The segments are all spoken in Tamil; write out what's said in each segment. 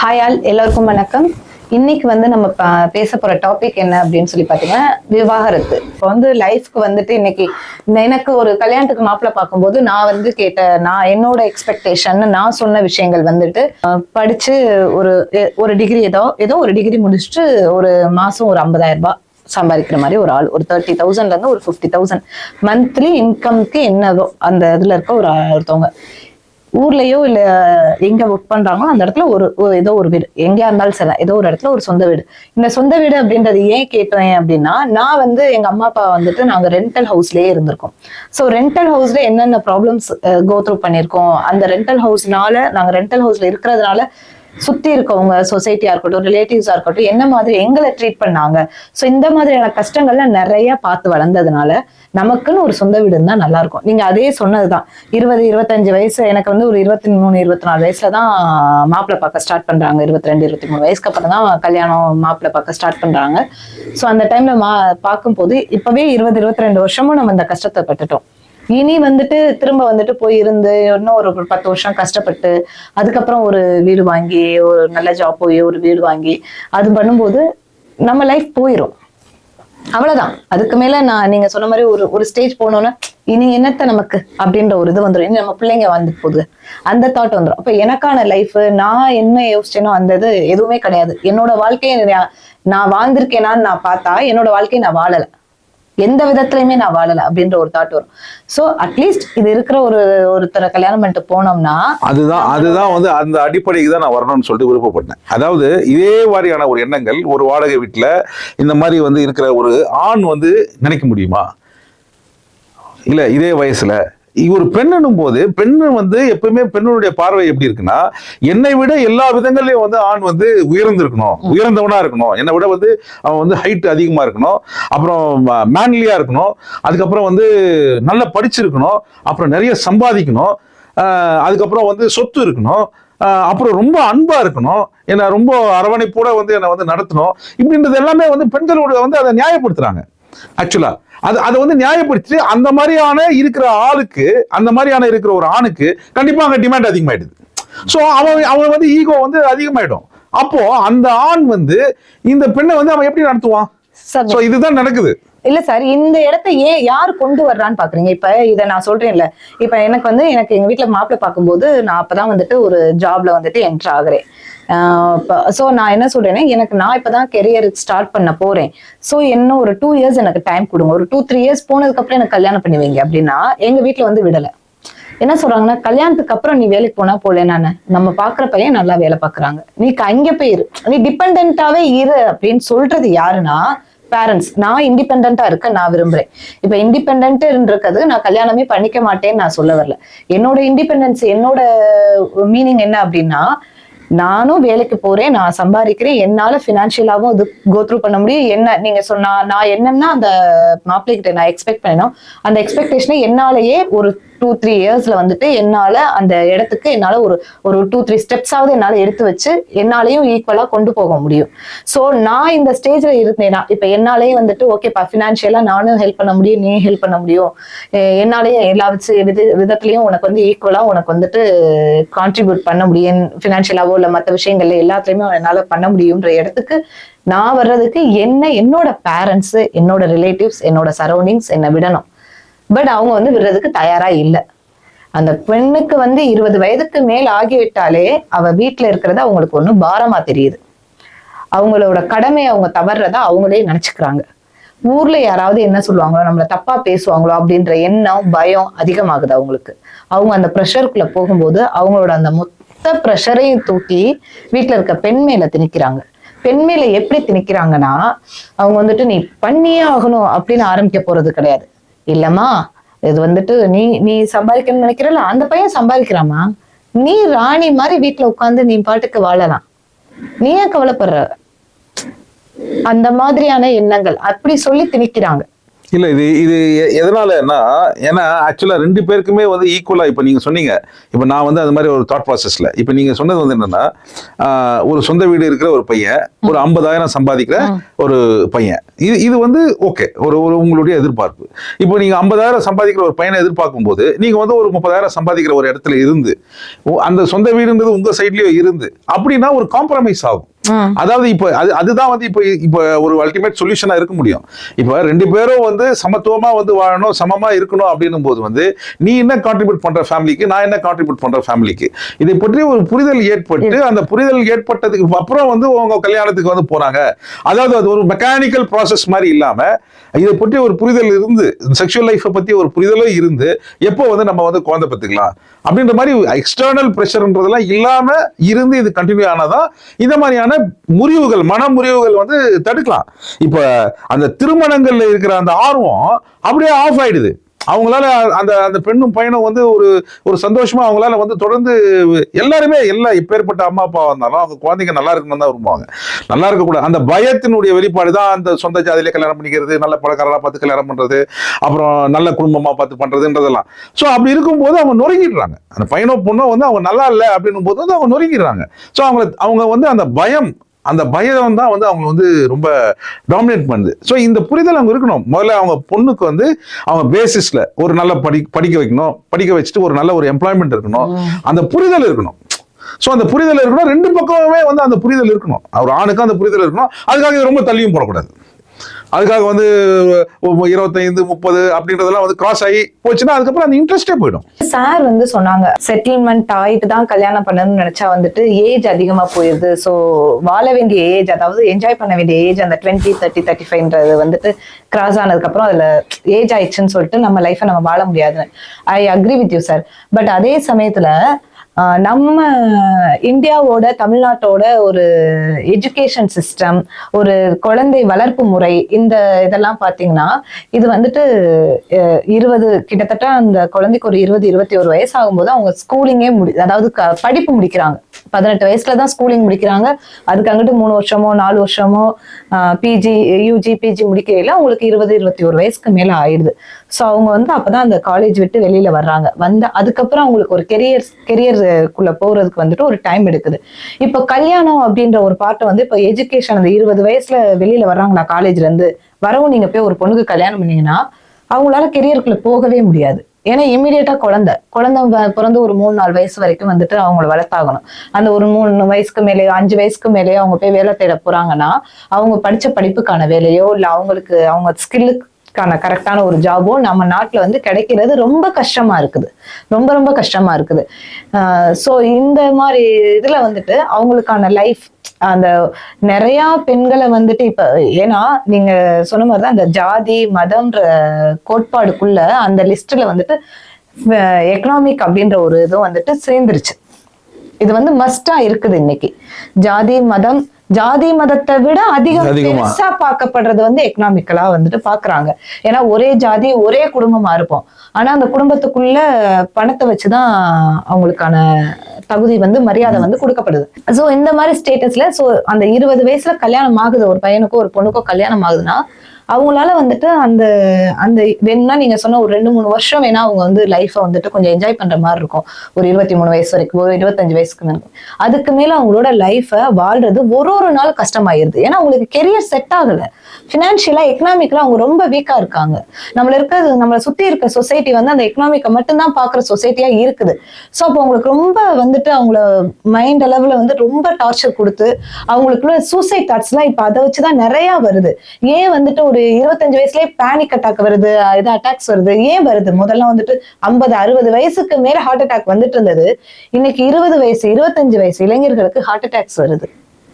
ஹாய் ஆல் எல்லாருக்கும் வணக்கம். இன்னைக்கு வந்து நம்ம பேச போற டாபிக் என்ன அப்படின்னு சொல்லி பாத்தீங்கன்னா விவாகரத்து. இப்போ வந்து லைஃப்க்கு வந்துட்டு இன்னைக்கு எனக்கு ஒரு கல்யாணத்துக்கு மாப்பிள்ளை பார்க்கும்போது நான் வந்து கேட்ட நான் என்னோட எக்ஸ்பெக்டேஷன் நான் சொன்ன விஷயங்கள் வந்துட்டு படித்து படிச்சு ஒரு ஒரு டிகிரி ஏதோ ஏதோ ஒரு டிகிரி முடிச்சுட்டு ஒரு மாசம் ஒரு ஐம்பதாயிரம் ரூபாய் சம்பாதிக்கிற மாதிரி ஒரு ஆள். ஒரு தேர்ட்டி தௌசண்ட்ல இருந்து ஒரு ஃபிஃப்டி தௌசண்ட் மந்த்லி இன்கம்க்கு என்னதோ அந்த இதுல இருக்க ஒரு ஒருத்தவங்க. ஊர்லயோ இல்ல எங்க ஒர்க் பண்றாங்களோ அந்த இடத்துல ஒரு ஏதோ ஒரு வீடு. எங்கேயா இருந்தாலும் சரி ஏதோ ஒரு இடத்துல ஒரு சொந்த வீடு. இந்த சொந்த வீடு அப்படின்றது ஏன் கேட்டேன் அப்படின்னா நான் வந்து எங்க அம்மா அப்பா வந்துட்டு நாங்க ரெண்டல் ஹவுஸ்லயே இருந்திருக்கோம். ஸோ ரெண்டல் ஹவுஸ்ல என்னென்ன ப்ராப்ளம்ஸ் கோ த்ரூ பண்ணியிருக்கோம்? அந்த ரெண்டல் ஹவுஸ்னால நாங்க ரெண்டல் ஹவுஸ்ல இருக்கிறதுனால சுத்தி இருக்கவங்க சொசைட்டியா இருக்கட்டும் ரிலேட்டிவ்ஸா இருக்கட்டும் என்ன மாதிரி எங்களை ட்ரீட் பண்ணாங்க? ஸோ இந்த மாதிரியான கஷ்டங்கள்லாம் நிறைய பார்த்து வளர்ந்ததுனால நமக்குன்னு ஒரு சொந்த வீடு இருந்தால் நல்லா இருக்கும் நீங்க அதே சொன்னதுதான். இருபது இருபத்தஞ்சு வயசு எனக்கு வந்து ஒரு இருபத்தி மூணு இருபத்தி நாலு வயசுல தான் மாப்பிள்ளை பார்க்க ஸ்டார்ட் பண்றாங்க. இருபத்தி ரெண்டு இருபத்தி மூணு வயசுக்கு அப்புறம் தான் கல்யாணம் மாப்பிள்ளை பார்க்க ஸ்டார்ட் பண்றாங்க. ஸோ அந்த டைம்ல மா பார்க்கும்போது இப்பவே இருபது இருபத்தி ரெண்டு வருஷமும் நம்ம இந்த கஷ்டத்தை பட்டுட்டோம் இனி வந்துட்டு திரும்ப வந்துட்டு போய் இருந்து இன்னும் ஒரு பத்து வருஷம் கஷ்டப்பட்டு அதுக்கப்புறம் ஒரு வீடு வாங்கி ஒரு நல்ல ஜாப் போய் ஒரு வீடு வாங்கி அது பண்ணும்போது நம்ம லைஃப் போயிடும் அவ்வளவுதான். அதுக்கு மேல நான் நீங்க சொன்ன மாதிரி ஒரு ஒரு ஸ்டேஜ் போனோன்னா இனி என்னத்த நமக்கு அப்படின்ற ஒரு இது வந்துடும் இனி நம்ம பிள்ளைங்க வந்து போகுது. அந்த தாட் வந்துடும் அப்ப எனக்கான லைஃப் நான் என்ன யோசிச்சேனோ அந்த இது எதுவுமே கிடையாது. என்னோட வாழ்க்கையை நான் நான் வாழ்ந்திருக்கேனான்னு நான் பார்த்தா என்னோட வாழ்க்கையை நான் வாழலை. எந்த விதத்துலயுமே நான் வாழல அப்படின்ற ஒரு தாட் வரும். சோ அட்லீஸ்ட் இது இருக்கிற ஒரு ஒருத்தரை கல்யாணம் பண்ணிட்டு போனோம்னா அதுதான் அதுதான் வந்து அந்த அடிப்படைக்கு தான் நான் வரணும்னு சொல்லிட்டு விருப்பப்பட்டேன். அதாவது இதே மாதிரியான ஒரு எண்ணங்கள் ஒரு வாடகை வீட்டில் இந்த மாதிரி வந்து இருக்கிற ஒரு ஆண் வந்து நினைக்க முடியுமா? இல்ல இதே வயசுல ஒரு பெண்ணுன்னும் போது பெண்ணு வந்து எப்பவுமே பெண்ணுடைய பார்வை எப்படி இருக்குன்னா என்னை விட எல்லா விதங்கள்லயும் வந்து ஆண் வந்து உயர்ந்திருக்கணும் உயர்ந்தவனா இருக்கணும். என்னை விட வந்து அவன் வந்து ஹைட் அதிகமா இருக்கணும். அப்புறம் மேன்லியா இருக்கணும். அதுக்கப்புறம் வந்து நல்லா படிச்சிருக்கணும். அப்புறம் நிறைய சம்பாதிக்கணும். அதுக்கப்புறம் வந்து சொத்து இருக்கணும். அப்புறம் ரொம்ப அன்பா இருக்கணும். என்னை ரொம்ப அரவணைப்போட வந்து என்னை வந்து நடத்தணும். இப்படின்றது எல்லாமே வந்து பெண்களோட வந்து அதை நியாயப்படுத்துறாங்க. ஆக்சுவலா அது அதை வந்து நியாயப்படுத்தி அந்த மாதிரியான இருக்கிற ஆளுக்கு அந்த மாதிரியான இருக்கிற ஒரு ஆணுக்கு கண்டிப்பா அங்க டிமாண்ட் அதிகமாயிடுது. ஸோ அவன் அவன் வந்து ஈகோ வந்து அதிகமாயிடும். அப்போ அந்த ஆண் வந்து இந்த பெண்ணை வந்து அவன் எப்படி நடத்துவான்? ஸோ இதுதான் நடக்குது. இல்ல சார் இந்த இடத்த ஏன் யார் கொண்டு வர்றான்னு பாக்குறீங்க? இப்ப இத நான் சொல்றேன்ல. இப்ப எனக்கு வந்து எனக்கு எங்க வீட்ல மாப்பிள்ளை பார்க்கும்போது நான் அப்பதான் வந்துட்டு ஒரு ஜாப்ல வந்துட்டு என்டர் ஆகுறேன். ஸோ நான் என்ன சொல்றேன்னா எனக்கு நான் இப்பதான் கெரியர் ஸ்டார்ட் பண்ண போறேன். ஸோ இன்னும் ஒரு டூ இயர்ஸ் எனக்கு டைம் கொடுங்க. ஒரு டூ த்ரீ இயர்ஸ் போனதுக்கு அப்புறம் எனக்கு கல்யாணம் பண்ணி வைங்க. அப்படின்னா எங்க வீட்டுல வந்து விடல. என்ன சொல்றாங்கன்னா கல்யாணத்துக்கு அப்புறம் நீ வேலைக்கு போனா போல நானு. நம்ம பாக்குற பையன் நல்லா வேலை பாக்குறாங்க. நீ அங்க போயிரு நீ டிபெண்டாவே இரு அப்படின்னு சொல்றது யாருன்னா பேரண்ட்ஸ் நான் இண்டிபெண்டா இருக்க நான் விரும்புறேன். இப்ப இண்டிபெண்ட் இருக்கிறது நான் கல்யாணமே பண்ணிக்க மாட்டேன்னு நான் சொல்ல வரல. என்னோட இண்டிபெண்டன்ஸ் என்னோட மீனிங் என்ன அப்படின்னா நானும் வேலைக்கு போறேன் நான் சம்பாதிக்கிறேன் என்னால பினான்சியலாவும் இது கோத்ரூ பண்ண முடியும். என்ன நீங்க சொன்னா நான் என்னன்னா அந்த மாப்பிள்ளை கிட்ட நான் எக்ஸ்பெக்ட் பண்ணணும். அந்த எக்ஸ்பெக்டேஷனை என்னாலேயே ஒரு டூ த்ரீ இயர்ஸ்ல வந்துட்டு என்னால அந்த இடத்துக்கு என்னால ஒரு ஒரு டூ த்ரீ ஸ்டெப்ஸாவது என்னால எடுத்து வச்சு என்னாலையும் ஈக்குவலா கொண்டு போக முடியும். சோ நான் இந்த ஸ்டேஜ்ல இருந்தேனா இப்ப என்னாலேயே வந்துட்டு ஓகேப்பா பினான்சியலா நானும் ஹெல்ப் பண்ண முடியும் நீ ஹெல்ப் பண்ண முடியும். என்னாலேயே எல்லா வச்சு வித விதத்துலயும் உனக்கு வந்து ஈக்குவலா உனக்கு வந்துட்டு கான்ட்ரிபியூட் பண்ண முடியும். பினான்சியலாவோ இல்ல மற்ற விஷயங்கள்ல எல்லாத்துலயுமே என்னால பண்ண முடியும்ன்ற இடத்துக்கு நான் வர்றதுக்கு என்ன என்னோட பேரண்ட்ஸ் என்னோட ரிலேட்டிவ்ஸ் என்னோட சரௌண்டிங்ஸ் என்னை விடணும். பட் அவங்க வந்து விடுறதுக்கு தயாரா இல்லை. அந்த பெண்ணுக்கு வந்து இருபது வயதுக்கு மேல் ஆகிவிட்டாலே அவ வீட்டுல இருக்கிறது அவங்களுக்கு ஒன்றும் பாரமா தெரியுது. அவங்களோட கடமை அவங்க தவறுறதா அவங்களே நினைச்சுக்கிறாங்க. ஊர்ல யாராவது என்ன சொல்லுவாங்களோ நம்மள தப்பா பேசுவாங்களோ அப்படின்ற எண்ணம் பயம் அதிகமாகுது அவங்களுக்கு. அவங்க அந்த ப்ரெஷருக்குள்ள போகும்போது அவங்களோட அந்த மொத்த ப்ரெஷரையும் தூக்கி வீட்டுல இருக்க பெண் மேல திணிக்கிறாங்க. பெண் மேல எப்படி திணிக்கிறாங்கன்னா அவங்க வந்துட்டு நீ பண்ணியே ஆகணும் அப்படின்னு ஆரம்பிக்க போறது கிடையாது. இல்லம்மா இது வந்துட்டு நீ நீ சம்பாதிக்கணும்னு நினைக்கிறல அந்த பையன் சம்பாதிக்கிறாமா நீ ராணி மாதிரி வீட்டுல உட்கார்ந்து நீ பாட்டுக்கு வாழலாம். நீ ஏன் கவலைப்படுற? அந்த மாதிரியான எண்ணங்கள். அப்படி சொல்லி திணிக்கிறாங்க. இல்ல இது இது எதனாலன்னா ஏன்னா ஆக்சுவலா ரெண்டு பேருக்குமே வந்து ஈக்குவலா இப்ப நீங்க சொன்னீங்க. இப்ப நான் வந்து அது மாதிரி ஒரு தாட் ப்ராசஸ்ல இப்ப நீங்க சொன்னது வந்து என்னன்னா ஒரு சொந்த வீடு இருக்கிற ஒரு பையன் ஒரு ஐம்பதாயிரம் சம்பாதிக்கிற ஒரு பையன். இது இது வந்து ஓகே ஒரு ஒரு உங்களுடைய எதிர்பார்ப்பு. இப்போ நீங்க ஐம்பதாயிரம் சம்பாதிக்கிற ஒரு பையனை எதிர்பார்க்கும் போது நீங்க வந்து ஒரு முப்பதாயிரம் சம்பாதிக்கிற ஒரு இடத்துல இருந்து அந்த சொந்த வீடுன்றது உங்க சைட்லயும் இருந்து அப்படின்னா ஒரு காம்ப்ரமைஸ் ஆகும். அதாவது இப்போ அது அதுதான் வந்து இப்போ இப்போ ஒரு அல்டிமேட் சொல்யூஷனா இருக்க முடியும். இப்போ ரெண்டு பேரும் வந்து சமத்துவமா வந்து வாழணும் சமமா இருக்கணும் அப்படின்னும் போது வந்து நீ என்ன கான்ட்ரிபியூட் பண்ற ஃபேமிலிக்கு நான் என்ன கான்ட்ரிபியூட் பண்ற ஃபேமிலிக்கு இதை பற்றி ஒரு புரிதல் ஏற்பட்டு அந்த புரிதல் ஏற்பட்டதுக்கு அப்புறம் வந்து உங்க கல்யாணத்துக்கு வந்து போறாங்க. அதாவது அது ஒரு மெக்கானிக்கல் ப்ராசஸ் மாதிரி இல்லாம இதை பற்றி ஒரு புரிதல் இருந்து செக்ஷுவல் லைஃப்பை பத்தி ஒரு புரிதலும் இருந்து எப்போ வந்து நம்ம வந்து குழந்தை பெற்றுக்கலாம்? அப்படின்ற மாதிரி எக்ஸ்டர்னல் ப்ரெஷர்ன்றதெல்லாம் இல்லாம இருந்து இது கண்டினியூ ஆனாதான் இந்த மாதிரியான முறிவுகள் மன முறிவுகள் வந்து தடுக்கலாம். இப்ப அந்த திருமணங்கள்ல இருக்கிற அந்த ஆர்வம் அப்படியே ஆஃப் ஆயிடுது. அவங்களால அந்த அந்த பெண்ணும் பையனும் வந்து ஒரு ஒரு சந்தோஷமா அவங்களால வந்து தொடர்ந்து எல்லாருமே எல்லா இப்பேற்பட்ட அம்மா அப்பாவாக இருந்தாலும் அவங்க குழந்தைங்க நல்லா இருக்கணும்னு தான் விரும்புவாங்க. நல்லா இருக்கக்கூடாது. அந்த பயத்தினுடைய வெளிப்பாடு தான் அந்த சொந்த ஜாதியிலே கல்யாணம் பண்ணிக்கிறது நல்ல பணக்காரராக பார்த்து கல்யாணம் பண்றது அப்புறம் நல்ல குடும்பமா பார்த்து பண்றதுன்றதெல்லாம். ஸோ அப்படி இருக்கும்போது அவங்க நொறுங்கிடுறாங்க. அந்த பையனோ பொண்ணோ வந்து அவங்க நல்லா இல்லை அப்படின்னும் போது வந்து அவங்க நொறுங்கிடுறாங்க. ஸோ அவங்க அவங்க வந்து அந்த பயம் அந்த பயம் தான் வந்து அவங்க வந்து ரொம்ப டாமினேட் பண்ணுது. ஸோ இந்த புரிதல் அவங்க இருக்கணும். முதல்ல அவங்க பொண்ணுக்கு வந்து அவங்க பேசிஸ்ல ஒரு நல்ல படி படிக்க வைக்கணும். படிக்க வச்சுட்டு ஒரு நல்ல ஒரு எம்ப்ளாய்மெண்ட் இருக்கணும். அந்த புரிதல் இருக்கணும். ஸோ அந்த புரிதல் இருக்கணும். ரெண்டு பக்கமுமே வந்து அந்த புரிதல் இருக்கணும். ஒரு ஆணுக்கும் அந்த புரிதல் இருக்கணும். அதுக்காக ரொம்ப தள்ளியும் போடக்கூடாது. அதுக்காக வந்து இருபத்தைந்து முப்பது அப்படின்றதெல்லாம் வந்து கிராஸ் ஆகி போச்சுன்னா அதுக்கப்புறம் அந்த இன்ட்ரெஸ்டே போயிடும். சார் வந்து சொன்னாங்க செட்டில்மெண்ட் ஆயிட்டு தான் கல்யாணம் பண்ணணும்னு நினைச்சா வந்துட்டு ஏஜ் அதிகமா போயிருது. ஸோ வாழ வேண்டிய ஏஜ் அதாவது என்ஜாய் பண்ண வேண்டிய ஏஜ் அந்த டுவெண்ட்டி தேர்ட்டி தேர்ட்டி ஃபைவ்ன்றது வந்துட்டு கிராஸ் ஆனதுக்கப்புறம் அதில் அதுல ஏஜ் ஆயிடுச்சுன்னு சொல்லிட்டு நம்ம லைஃப்பை நம்ம வாழ முடியாதுன்னு I agree with you sir but அதே சமயத்துல நம்ம இந்தியாவோட தமிழ்நாட்டோட ஒரு எஜுகேஷன் சிஸ்டம் ஒரு குழந்தை வளர்ப்பு முறை இந்த இதெல்லாம் பாத்தீங்கன்னா இது வந்துட்டு அஹ், இருபது கிட்டத்தட்ட அந்த குழந்தைக்கு ஒரு இருபது இருபத்தி ஒரு வயசு ஆகும்போது அவங்க ஸ்கூலிங்கே முடி அதாவது க- படிப்பு முடிக்கிறாங்க. பதினெட்டு வயசுல தான் ஸ்கூலிங் முடிக்கிறாங்க. அதுக்கு அங்கிட்டு மூணு வருஷமோ நாலு வருஷமோ பிஜி யூஜி பிஜி முடிக்கையில அவங்களுக்கு இருபது இருபத்தி ஒரு வயசுக்கு மேல ஆயிடுது. ஸோ அவங்க வந்து அப்பதான் அந்த காலேஜ் விட்டு வெளியில வர்றாங்க. வந்து அதுக்கப்புறம் அவங்களுக்கு ஒரு கெரியர் கெரியருக்குள்ள போறதுக்கு வந்துட்டு ஒரு டைம் எடுக்குது. இப்போ கல்யாணம் அப்படின்ற ஒரு பாட்டை வந்து இப்போ எஜுகேஷன் அந்த இருபது வயசுல வெளியில வர்றாங்களா காலேஜ்ல இருந்து வரவும் நீங்க போய் ஒரு பொண்ணுக்கு கல்யாணம் பண்ணீங்கன்னா அவங்களால கெரியருக்குள்ள போகவே முடியாது. ஏன்னா இம்மிடியட்டா குழந்தை. குழந்தை பிறந்து ஒரு மூணு நாலு வயசு வரைக்கும் வந்துட்டு அவங்கள வளர்த்தாகணும். அந்த ஒரு மூணு வயசுக்கு மேலேயோ அஞ்சு வயசுக்கு மேலேயோ அவங்க போய் வேலை தேட போறாங்கன்னா அவங்க படிச்ச படிப்புக்கான வேலையோ இல்ல அவங்களுக்கு அவங்க கரெக்டான ஒரு ஜாபோ நம்ம நாட்டுல வந்து கிடைக்கிறது ரொம்ப கஷ்டமா இருக்குது. ரொம்ப ரொம்ப கஷ்டமா இருக்குது. ஸோ இந்த மாதிரி இதுல வந்துட்டு அவங்களுக்கான லைஃப் அந்த நிறைய பெண்களை வந்துட்டு இப்ப ஏன்னா நீங்க சொன்ன மாதிரிதான் அந்த ஜாதி மதம்ன்ற கோட்பாடுக்குள்ள அந்த லிஸ்ட்ல வந்துட்டு எக்கனாமிக் அப்படின்ற ஒரு இதுவும் வந்துட்டு சேர்ந்துருச்சு. இது வந்து மஸ்டா இருக்குது இன்னைக்கு. ஜாதி மதம் ஜாதி மதத்தை விட அதிகம். பெருசா பார்க்கப்படுறது வந்து எக்கனாமிக்கலா வந்துட்டு பாக்குறாங்க ஏன்னா ஒரே ஜாதி ஒரே குடும்பமா இருப்போம். ஆனா அந்த குடும்பத்துக்குள்ள பணத்தை வச்சுதான் அவங்களுக்கான தகுதி வந்து மரியாதை வந்து கொடுக்கப்படுது. சோ இந்த மாதிரி ஸ்டேட்டஸ்ல சோ அந்த இருபது வயசுல கல்யாணம் ஆகுது. ஒரு பையனுக்கோ ஒரு பொண்ணுக்கோ கல்யாணம் ஆகுதுன்னா அவங்களால வந்துட்டு அந்த அந்த வேணும்னா நீங்க சொன்ன ஒரு ரெண்டு மூணு வருஷம் வேணா அவங்க வந்து லைஃப்பை வந்துட்டு கொஞ்சம் என்ஜாய் பண்ற மாதிரி இருக்கும். ஒரு இருபத்தி மூணு வயசு வரைக்கும் ஒரு இருபத்தஞ்சு வயசுக்கு மேலே. அதுக்கு மேல அவங்களோட லைஃப்பை வாழ்றது ஒரு ஒரு நாள் கஷ்டமாயிருது. ஏன்னா அவங்களுக்கு கெரியர் செட் ஆகல. ஃபினான்ஷியலா எக்கனாமிக்கலா அவங்க ரொம்ப வீக்கா இருக்காங்க. நம்மள இருக்கிறது நம்மளை சுத்தி இருக்க சொசைட்டி வந்து அந்த எக்கனாமிக்கை மட்டும்தான் பாக்குற சொசைட்டியா இருக்குது. ஸோ அப்போ அவங்களுக்கு ரொம்ப வந்துட்டு அவங்கள மைண்ட் அளவுல வந்து ரொம்ப டார்ச்சர் கொடுத்து அவங்களுக்குள்ள சூசைட் தாட்ஸ்லாம் இப்போ அதை வச்சுதான் நிறைய வருது. ஏன் வந்துட்டு ஒரு இருபத்தஞ்சு வயசுலயே பேனிக் அட்டாக் வருது இது அட்டாக்ஸ் வருது. ஏன் வருது? முதல்ல வந்துட்டு ஐம்பது அறுபது வயசுக்கு மேல ஹார்ட் அட்டாக் வந்துட்டு இருந்தது. இன்னைக்கு இருபது வயசு இருபத்தஞ்சு வயசு இளைஞர்களுக்கு ஹார்ட் அட்டாக்ஸ் வருது.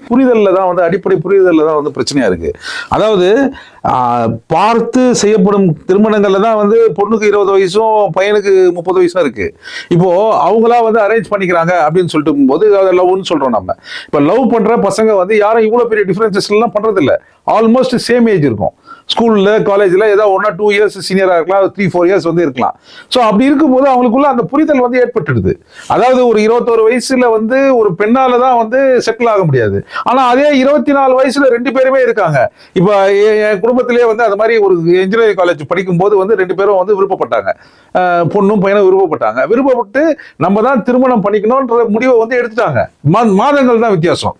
புரிதல்ல தான் வந்து அடிப்படை புரிதல்ல தான் வந்து பிரச்சனையா இருக்கு. அதாவது பார்த்து செய்யப்படும் திருமணங்கள்ல தான் வந்து பொண்ணுக்கு இருபது வயசும் பையனுக்கு முப்பது வயசும் இருக்கு. இப்போ அவங்களா வந்து அரேஞ்ச் பண்ணிக்கிறாங்க அப்படின்னு சொல்லிட்டு போது அதை லவ்னு சொல்றோம் நம்ம. இப்போ லவ் பண்ற பசங்க வந்து யாரும் இவ்வளவு பெரிய டிஃபரன்சஸ் எல்லாம் பண்றது இல்லை ஆல்மோஸ்ட் சேம் ஏஜ் இருக்கும். ஸ்கூலில் காலேஜில் ஏதோ ஒன் ஆர் டூ இயர்ஸ் சீனியராக இருக்கலாம் த்ரீ ஃபோர் இயர்ஸ் வந்து இருக்கலாம். ஸோ அப்படி இருக்கும்போது அவங்களுக்குள்ள அந்த புரிதல் வந்து ஏற்பட்டுடுது. அதாவது ஒரு இருபத்தோரு வயசுல வந்து ஒரு பெண்ணால தான் வந்து செட்டில் ஆக முடியாது. ஆனால் அதே இருபத்தி நாலு வயசுல ரெண்டு பேருமே இருக்காங்க. இப்போ எ- என் குடும்பத்திலேயே வந்து அது மாதிரி ஒரு இன்ஜினியரிங் காலேஜ் படிக்கும்போது வந்து ரெண்டு பேரும் வந்து விருப்பப்பட்டாங்க. பொண்ணும் பையனும் விருப்பப்பட்டாங்க. விருப்பப்பட்டு நம்ம தான் திருமணம் பண்ணிக்கணும்ன்ற முடிவை வந்து எடுத்துட்டாங்க. மாதங்கள் தான் வித்தியாசம்.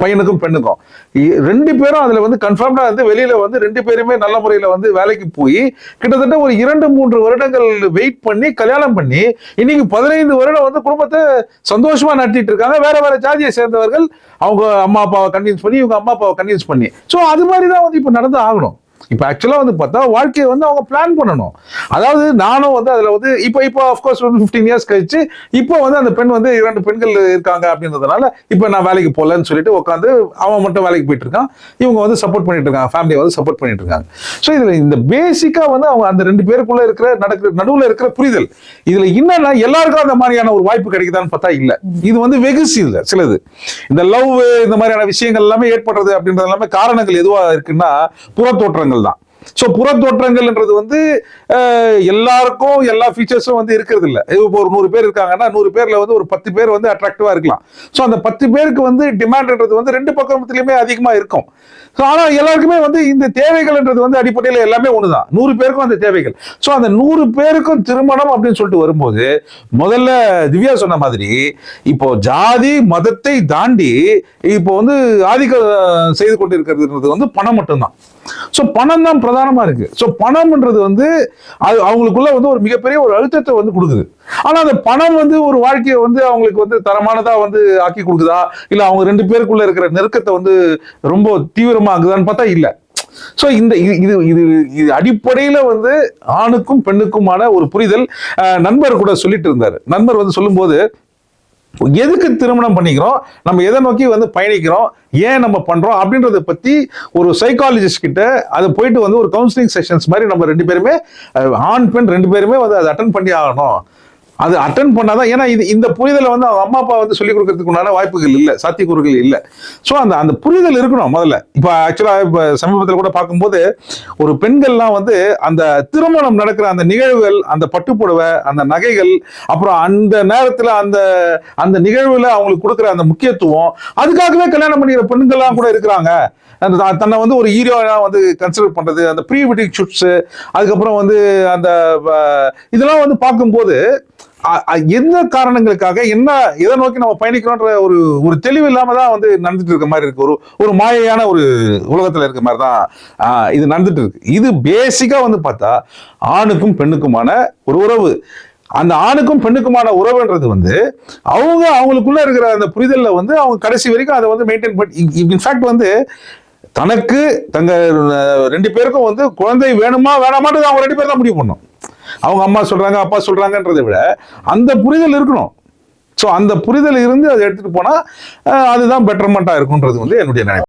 பையனுக்கும் பெண்ணுக்கும். இ- ரெண்டு பேரும் அதுல வந்து கன்ஃபார்ம்டா வந்து வெளியில வந்து ரெண்டு பேருமே நல்ல முறையில வந்து வேலைக்கு போய் கிட்டத்தட்ட ஒரு இரண்டு மூன்று வருடங்கள் வெயிட் பண்ணி கல்யாணம் பண்ணி இன்னைக்கு பதினைந்து வருடம் வந்து குடும்பத்தை சந்தோஷமா நடத்திட்டு இருக்காங்க. வேற வேற ஜாதியை சேர்ந்தவர்கள் அவங்க அம்மா அப்பாவை கன்வின்ஸ் பண்ணி இவங்க அம்மா அப்பாவை கன்வின்ஸ் பண்ணி. ஸோ அது மாதிரி தான் வந்து இப்போ நடந்து ஆகணும். இப்போ ஆக்சுவலாக வந்து பார்த்தா வாழ்க்கையை வந்து அவங்க பிளான் பண்ணணும். அதாவது நானும் வந்து அதில் வந்து இப்போ இப்போ அஃப்கோர்ஸ் வந்து ஃபிஃப்டீன் இயர்ஸ் கழிச்சு இப்போ வந்து அந்த பெண் வந்து இரண்டு பெண்கள் இருக்காங்க அப்படின்றதுனால இப்போ நான் வேலைக்கு போகலன்னு சொல்லிட்டு உட்காந்து அவன் மட்டும் வேலைக்கு போயிட்டு இருக்கான். இவங்க வந்து சப்போர்ட் பண்ணிட்டு இருக்காங்க. ஃபேமிலியை வந்து சப்போர்ட் பண்ணிட்டு இருக்காங்க. ஸோ இதில் இந்த பேசிக்காக வந்து அவங்க அந்த ரெண்டு பேருக்குள்ள இருக்கிற நடக்கிற நடுவில் இருக்கிற புரிதல். இதில் என்னன்னா எல்லாருக்கும் அந்த மாதிரியான ஒரு வாய்ப்பு கிடைக்குதான்னு பார்த்தா இல்லை. இது வந்து வெகுசி இல்லை சிலது. இந்த லவ் இந்த மாதிரியான விஷயங்கள் எல்லாமே ஏற்படுறது அப்படின்றது எல்லாமே காரணங்கள் எதுவாக இருக்குன்னா தோற்றங்கள் தான். ஸோ புறத்தோற்றங்கள்ன்றது வந்து எல்லாருக்கும் எல்லா ஃபீச்சர்ஸும் வந்து இருக்கிறது இல்லை இப்போ ஒரு நூறு பேர் இருக்காங்கன்னா நூறு பேர்ல வந்து ஒரு பத்து பேர் வந்து அட்ராக்டிவாக இருக்கலாம். ஸோ அந்த பத்து பேருக்கு வந்து டிமாண்ட்ன்றது வந்து ரெண்டு பக்கத்துலையுமே அதிகமா இருக்கும். ஸோ ஆனால் எல்லாருக்குமே வந்து இந்த தேவைகள்ன்றது வந்து அடிப்படையில் எல்லாமே ஒண்ணுதான். நூறு பேருக்கும் அந்த தேவைகள். ஸோ அந்த நூறு பேருக்கும் திருமணம் அப்படின்னு சொல்லிட்டு வரும்போது முதல்ல திவ்யா சொன்ன மாதிரி இப்போ ஜாதி மதத்தை தாண்டி இப்போ வந்து ஆதிக்கம் செய்து கொண்டு இருக்கிறதுன்றது வந்து பணம் மட்டும்தான். ஸோ பணம் தான் பிரதானமா இருக்கு. ஸோ பணம்ன்றது வந்து அது அவங்களுக்குள்ள வந்து ஒரு மிகப்பெரிய ஒரு அழுத்தத்தை வந்து கொடுக்குது. ஆனா அந்த பணம் வந்து ஒரு வாழ்க்கையை வந்து அவங்களுக்கு வந்து தரமானதா வந்து ஆக்கி கொடுக்குதா? இல்லை அவங்க ரெண்டு பேருக்குள்ள இருக்கிற நெருக்கத்தை வந்து ரொம்ப தீவிரமாகுதான்னு பார்த்தா இல்லை. ஸோ இந்த இது இது இது இது அடிப்படையில வந்து ஆணுக்கும் பெண்ணுக்குமான ஒரு புரிதல் அஹ், நண்பர் கூட சொல்லிட்டு இருந்தாரு. நண்பர் வந்து சொல்லும்போது எதுக்கு திருமணம் பண்ணிக்கிறோம்? நம்ம எதை நோக்கி வந்து பயணிக்கிறோம்? ஏன் நம்ம பண்றோம்? அப்படின்றத பத்தி ஒரு சைக்காலஜிஸ்ட் கிட்ட அது போயிட்டு வந்து ஒரு கவுன்சிலிங் செஷன்ஸ் மாதிரி நம்ம ரெண்டு பேருமே ஆண் பெண் ரெண்டு பேருமே வந்து அதை அட்டன் பண்ணி ஆகணும். அது அட்டன் பண்ணாதான் ஏன்னா இது இந்த புரிதலை வந்து அவங்க அம்மா அப்பா வந்து சொல்லிக் கொடுக்கறதுக்கு உண்டான வாய்ப்புகள் இல்லை சாத்தியக்கூறுகள் இல்லை. ஸோ அந்த அந்த புரிதல் இருக்கணும் முதல்ல. இப்போ ஆக்சுவலாக இப்போ சமீபத்தில் கூட பார்க்கும்போது ஒரு பெண்கள்லாம் வந்து அந்த திருமணம் நடக்கிற அந்த நிகழ்வுகள் அந்த பட்டுப்புடவை அந்த நகைகள் அப்புறம் அந்த நேரத்தில் அந்த அந்த நிகழ்வுல அவங்களுக்கு கொடுக்குற அந்த முக்கியத்துவம் அதுக்காகவே கல்யாணம் பண்ணிக்கிற பெண்கள்லாம் கூட இருக்கிறாங்க. அந்த தன்னை வந்து ஒரு ஹீரோனா வந்து கன்சிடர் பண்ணுறது அந்த ப்ரீ வெட்டிங் ஷூட்ஸு அதுக்கப்புறம் வந்து அந்த இதெல்லாம் வந்து பார்க்கும்போது என்ன காரணங்களுக்காக என்ன எதை நோக்கி நம்ம பயணிக்கிறோன்ற ஒரு ஒரு தெளிவு இல்லாம தான் வந்து நடந்துட்டு இருக்க மாதிரி இருக்கு. ஒரு ஒரு மாயையான ஒரு உலகத்துல இருக்க மாதிரி தான் இது நடந்துட்டு இருக்கு. இது பேசிக்கா வந்து பார்த்தா ஆணுக்கும் பெண்ணுக்குமான ஒரு உறவு. அந்த ஆணுக்கும் பெண்ணுக்குமான உறவுன்றது வந்து அவங்க அவங்களுக்குள்ள இருக்கிற அந்த புரிதல்ல வந்து அவங்க கடைசி வரைக்கும் அதை வந்து மெயின்டைன் பண்ணி இன்ஃபேக்ட் வந்து தனக்கு தங்க ரெண்டு பேருக்கும் வந்து குழந்தை வேணுமா வேணாமான்றது அவங்க ரெண்டு பேர் தான் முடிவு பண்ணும் அவங்க அம்மா சொல்றாங்க அப்பா சொல்றாங்கன்றதை விட அந்த புரிதல் இருக்கணும். ஸோ அந்த புரிதல் இருந்து அதை எடுத்துட்டு போனா அதுதான் பெட்டர்மெண்ட்டாக இருக்குன்றது வந்து என்னுடைய நினைப்பு.